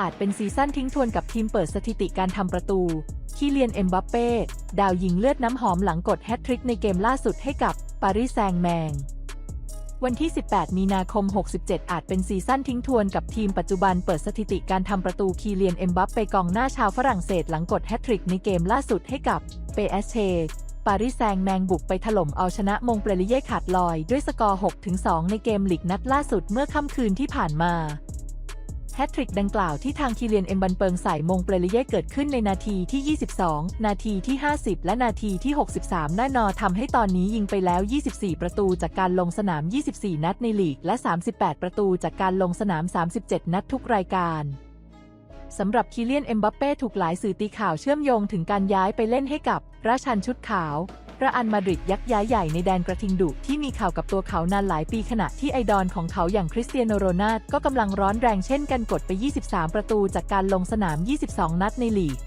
อาจเป็นซีซั่นทิ้งทวนกับทีมเปิดสถิติการทำประตู คีเลียนเอ็มบัปเป้ ดาวยิงเลือดน้ำหอมหลังกดแฮตทริกในเกมล่าสุดให้กับปารีสแซงแมง วันที่ 18 มีนาคม 67 อาจเป็นซีซั่นทิ้งทวนกับทีมปัจจุบันเปิดสถิติการทำประตูคีเลียนเอ็มบัปเป้กองหน้าชาวฝรั่งเศสหลังกดแฮตทริกในเกมล่าสุดให้กับเปเอสเชปารีสแซงแมงบุกไปถล่มเอาชนะมงเปรลิเย่ขาดลอยด้วยสกอร์ 6-2 ในเกมลีกนัดล่าสุดเมื่อค่ำคืนที่ผ่านมา แฮตทริกดังกล่าวที่ทางคีเลียนเอ็มบันเปิงใส่มงเปรลิเย่เกิดขึ้นในนาทีที่ 22 นาทีที่ 50 และนาทีที่ 63แน่นอนทำให้ตอนนี้ยิงไปแล้ว 24 ประตูจากการลงสนาม 24 นัดในลีก และ 38 ประตูจากการลงสนาม 37 นัดทุกรายการสำหรับคีเลียนเอ็มบัปเป้ถูกหลายสื่อตีข่าวเชื่อมโยงถึงการย้ายไปเล่นให้กับ ราชันชุดขาว ระอันมาดริดยักษ์ย้ายใหญ่ในแดนกระทิงดุที่มีข่าวกับตัวเขานานหลายปีขณะที่ไอดอลของเขาอย่างคริสเตียโนโรนัลก็กำลังร้อนแรงเช่นกันกดไป 23 ประตูจากการลงสนาม 22 นัดในลีก